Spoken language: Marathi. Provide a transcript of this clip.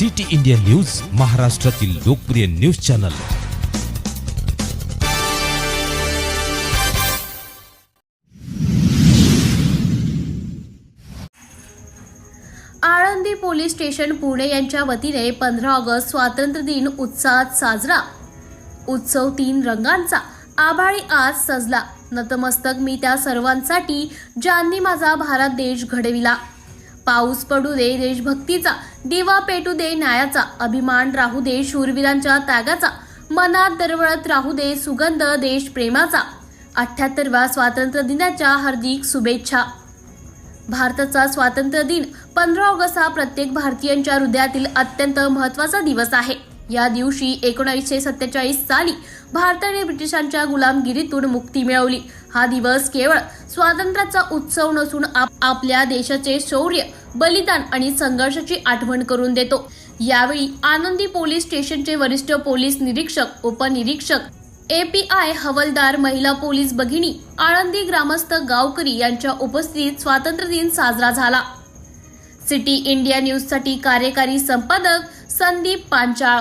सिटी इंडिया न्यूज महाराष्ट्रातील लोकप्रिय news channel. Alandi police station Pune यांच्या वतीने पंधरा ऑगस्ट स्वातंत्र्य दिन उत्साहात साजरा. उत्सव तीन रंगांचा आभाळी आज सजला. नतमस्तक मी त्या सर्वांसाठी ज्यांनी माझा भारत देश घडविला. पाऊस पडू दे देशभक्तीचा दिवा पेटू दे न्यायाचा अभिमान राहू दे शूरवीरांच्या त्यागाचा मनात दरवळत राहू दे सुगंध देश प्रेमाचा. अठ्याहत्तरव्या स्वातंत्र्य दिनाच्या हार्दिक शुभेच्छा. भारताचा स्वातंत्र्य दिन पंधरा ऑगस्ट हा प्रत्येक भारतीयांच्या हृदयातील अत्यंत महत्त्वाचा दिवस आहे. या दिवशी एकोणीसशे सत्तेचाळीस साली भारताने ब्रिटिशांच्या गुलामगिरीतून मुक्ती मिळवली. हा दिवस केवळ स्वातंत्र्याचा उत्सव नसून आप- आपल्या देशाचे शौर्य बलिदान आणि संघर्षाची आठवण करून देतो. यावेळी आनंदी पोलीस स्टेशनचे वरिष्ठ पोलीस निरीक्षक उपनिरीक्षक एपीआय हवलदार महिला पोलीस भगिनी आळंदी ग्रामस्थ गावकरी यांच्या उपस्थितीत स्वातंत्र्य दिन साजरा झाला. सिटी इंडिया न्यूजसाठी कार्यकारी संपादक संदीप पांचाळ.